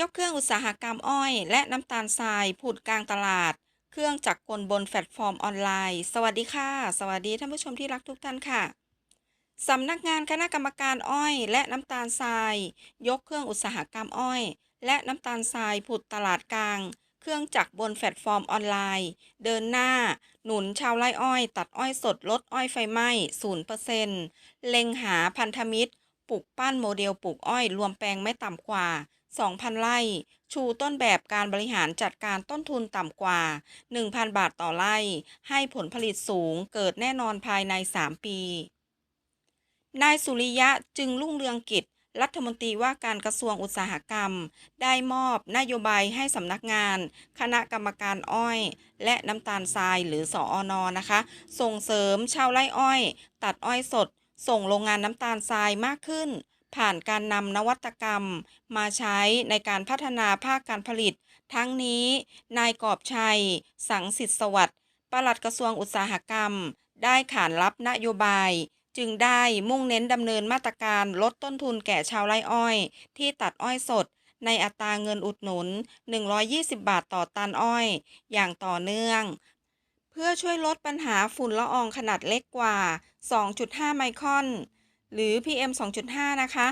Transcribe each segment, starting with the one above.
ยกเครื่องอุตสาหกรรมอ้อย และน้ำตาลทรายผุดกลางตลาด เครื่องจักรกลบนแพลตฟอร์มออนไลน์ สวัสดีค่ะ สวัสดีท่านผู้ชมที่รักทุกท่านค่ะสำนักงานคณะกรรมการอ้อย และน้ำตาลทราย ยกเครื่องอุตสาหกรรมอ้อย และน้ำตาลทรายผุดตลาดกลาง เครื่องจักรบนแพลตฟอร์มออนไลน์ เดินหน้า หนุนชาวไร่อ้อย ตัดอ้อยสดลดอ้อยไฟไหม้0%เล็งหาพันธมิตร ปลูกปั้นโมเดลปลูกอ้อยรวมแปลงไม่ต่ำกว่า 2,000 ไร่ ชูต้นแบบการบริหารจัดการต้นทุนต่ำกว่า 1,000 บาทต่อไร่ ให้ผลผลิตสูงเกิดแน่นอนภายใน 3 ปี นายสุริยะจึงรุ่งเรืองกิจรัฐมนตรีว่าการกระทรวงอุตสาหกรรม ได้มอบนโยบายให้สำนักงาน คณะกรรมการอ้อย และน้ำตาลทรายหรือสออนนะคะ ส่งเสริมชาวไร่อ้อย ตัดอ้อยสด ส่งโรงงานน้ำตาลทรายมากขึ้น ผ่านการนำนวัตกรรม มาใช้ในการพัฒนาภาคการผลิต ทั้งนี้ นายกอบชัย สังสิทธิสวัสดิ์ปลัดกระทรวงอุตสาหกรรม ได้ขานรับนโยบาย จึงได้มุ่งเน้นดำเนินมาตรการลดต้นทุนแก่ชาวไร่อ้อย ที่ตัดอ้อยสดในอัตราเงินอุดหนุน 120 บาทต่อตันอ้อย อย่างต่อเนื่อง เพื่อช่วยลดปัญหาฝุ่นละอองขนาดเล็กกว่า 2.5 ไมครอน หรือ PM 2.5 นะคะ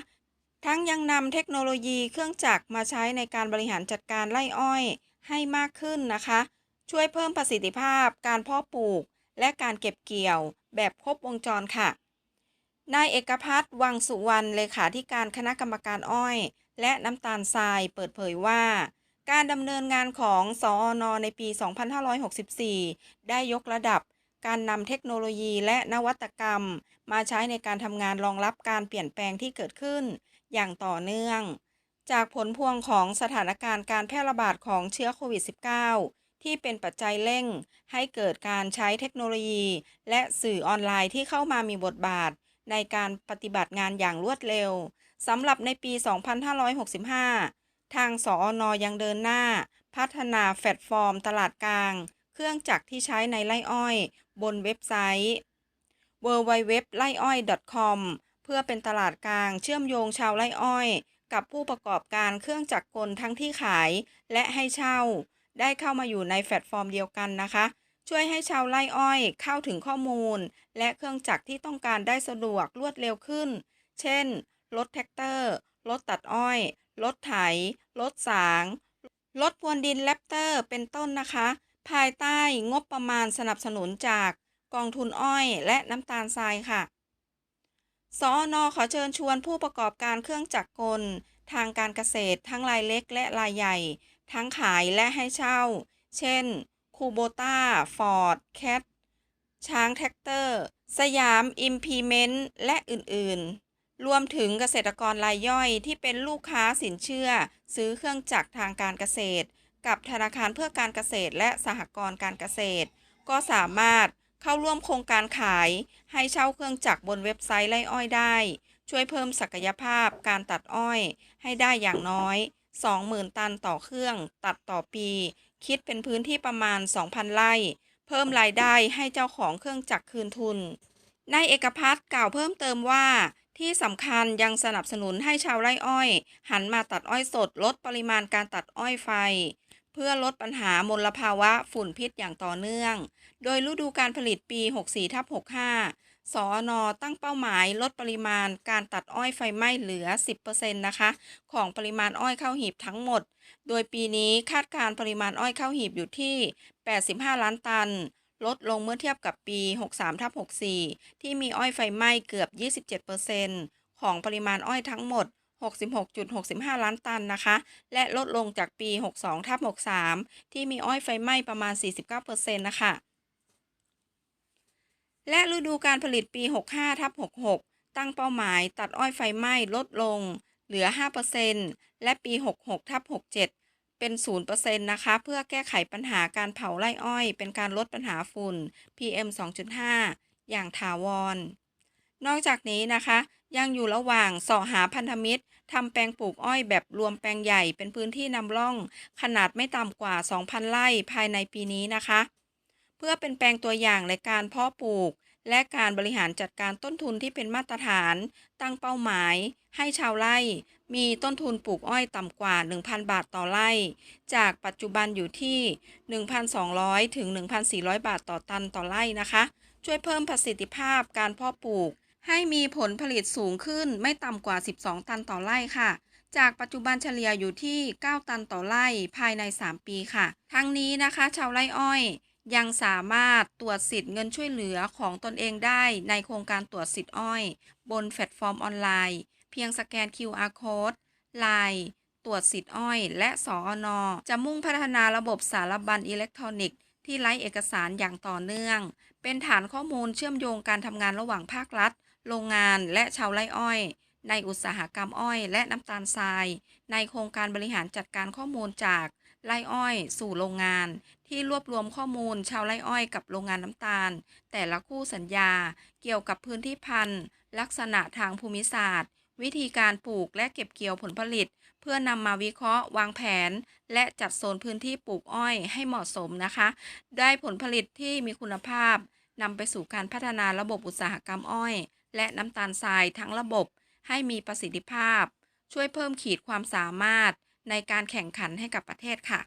ทั้งยังนำเทคโนโลยีเครื่องจักรมาใช้ในการบริหารจัดการไร่อ้อยให้มากขึ้นนะคะ ช่วยเพิ่มประสิทธิภาพ การเพาะปลูก และการเก็บเกี่ยวแบบครบวงจรค่ะ นายเอกพัฒน์วังสุวรรณเลขาธิการคณะกรรมการอ้อย และน้ำตาลทรายเปิดเผยว่า การดำเนินงานของสออนในปี 2564 ได้ยกระดับการนำเทคโนโลยีและนวัตกรรม มาใช้ในการทำงานรองรับการเปลี่ยนแปลงที่เกิดขึ้น อย่างต่อเนื่อง จากผลพวงของสถานการณ์การแพร่ระบาดของเชื้อโควิด -19 ที่เป็นปัจจัยเร่ง ให้เกิดการใช้เทคโนโลยี และสื่อออนไลน์ที่เข้ามามีบทบาท ในการปฏิบัติงานอย่างรวดเร็วสำหรับในปี 2565 ทางสออยังเดินหน้า พัฒนาแพลตฟอร์มตลาดกลาง เครื่องจักรที่ใช้ในไร่อ้อย บนเว็บไซต์ w w w ไร่อ้อย .com เพื่อเป็นตลาดกลางเชื่อมโยงชาวไร่อ้อย กับผู้ประกอบการเครื่องจักรกลทั้งที่ขาย และให้เช่า ได้เข้ามาอยู่ในแพลตฟอร์มเดียวกันนะคะ ช่วยให้ชาวไร่อ้อยเข้าถึงข้อมูล และเครื่องจักรที่ต้องการได้สะดวกรวดเร็วขึ้น เช่นรถแท็กเตอร์รถตัดอ้อย รถไถ รถสาง รถพรวนดินแรปเตอร์ เป็นต้นนะคะ ภายใต้งบประมาณสนับสนุนจากกองทุนอ้อยและน้ำตาลทรายค่ะ สอนอขอเชิญชวนผู้ประกอบการเครื่องจักรกล ทางการเกษตรทั้งรายเล็กและรายใหญ่ ทั้งขายและให้เช่า เช่น คูโบต้า ฟอร์ด แคท ช้างแท็กเตอร์ สยาม อิมพีเมนต์ และอื่น ๆ รวมถึงเกษตรกรรายย่อยที่เป็นลูกค้าสินเชื่อ ซื้อเครื่องจักรทางการเกษตร กับธนาคารเพื่อการเกษตรและสหกรณ์การเกษตร ก็สามารถเข้าร่วมโครงการขาย ให้เช่าเครื่องจักรบนเว็บไซต์ไร่อ้อยได้ ช่วยเพิ่มศักยภาพการตัดอ้อย ให้ได้อย่างน้อย 20,000 ตันต่อเครื่อง ตัดต่อปี คิดเป็นพื้นที่ประมาณ 2,000 ไร่ เพิ่มรายได้ให้เจ้าของเครื่องจักรคืนทุนนายเอกพัฒน์กล่าวเพิ่มเติมว่า ที่สำคัญยังสนับสนุนให้ชาวไร่อ้อย หันมาตัดอ้อยสดลดปริมาณการตัดอ้อยไฟ เพื่อลดปัญหามลภาวะฝุ่นพิษอย่างต่อเนื่อง โดยฤดูการผลิตปี 64ทับ65 สอนอตั้งเป้าหมายลดปริมาณการตัดอ้อยไฟไหม้เหลือ 10%นะคะ ของปริมาณอ้อยเข้าหีบทั้งหมด โดยปีนี้คาดการปริมาณอ้อยเข้าหีบอยู่ที่ 85 ล้านตัน ลดลงเมื่อเทียบกับปี 63ทับ64 ที่มีอ้อยไฟไหม้เกือบ 27%ของปริมาณอ้อยทั้งหมด 66.65 ล้านตันนะคะ และลดลงจากปี 62ทับ63 ที่มีอ้อยไฟไหม้ประมาณ 49%นะคะและฤดูการผลิตปี 65ทับ66 ตั้งเป้าหมายตัดอ้อยไฟไหม้ลดลงเหลือ 5%และปี 66ทับ67 เป็น0%นะคะ เพื่อแก้ไขปัญหาการเผาไร่อ้อย เป็นการลดปัญหาฝุ่น PM 2.5 อย่างถาวร นอกจากนี้นะคะ ยังอยู่ระหว่างสอหาพันธมิตรทำแปลงปลูกอ้อยแบบรวมแปลงใหญ่เป็นพื้นที่นำร่อง ขนาดไม่ต่ำกว่า 2,000 ไร่ภายในปีนี้นะคะ เพื่อเป็นแปลงตัวอย่างในการเพาะปลูก และการบริหารจัดการต้นทุนที่เป็นมาตรฐาน ตั้งเป้าหมาย ให้ชาวไร่ มีต้นทุนปลูกอ้อยต่ำกว่า 1,000 บาทต่อไร่ จากปัจจุบันอยู่ที่ 1,200 ถึง 1,400 บาทต่อตันต่อไร่นะคะ ช่วยเพิ่มประสิทธิภาพการเพาะปลูก ให้มีผลผลิตสูงขึ้นไม่ต่ำกว่า 12 ตันต่อไร่ค่ะจากปัจจุบันเฉลี่ยอยู่ที่ 9 ตันต่อไร่ภายใน 3 ปีค่ะ ทั้งนี้นะคะ ชาวไร่อ้อย ยังสามารถตรวจสิทธิ์เงินช่วยเหลือของตนเองได้ในโครงการตรวจสิทธิ์อ้อย บนแพลตฟอร์มออนไลน์ เพียงสแกน QR Code ไลน์ตรวจสิทธิ์อ้อย และสออนจะมุ่งพัฒนาระบบสารบัญอิเล็กทรอนิกส์ที่ไร้เอกสารอย่างต่อเนื่อง เป็นฐานข้อมูลเชื่อมโยงการทำงานระหว่างภาครัฐ โรงงานและชาวไร่อ้อย ในอุตสาหกรรมอ้อย และน้ำตาลทราย ในโครงการบริหารจัดการข้อมูลจาก ไร่อ้อยสู่โรงงาน ที่รวบรวมข้อมูลชาวไร่อ้อยกับโรงงานน้ำตาล แต่ละคู่สัญญา เกี่ยวกับพื้นที่พันธุ์ ลักษณะทางภูมิศาสตร์ วิธีการปลูกและเก็บเกี่ยวผลผลิต เพื่อนำมาวิเคราะห์ วางแผน และจัดโซนพื้นที่ปลูกอ้อยให้เหมาะสมนะคะ ได้ผลผลิตที่มีคุณภาพนำไปสู่การพัฒนาระบบอุตสาหกรรมอ้อย และน้ำตาลทรายทั้งระบบให้มีประสิทธิภาพ ช่วยเพิ่มขีดความสามารถ ในการแข่งขันให้กับประเทศค่ะ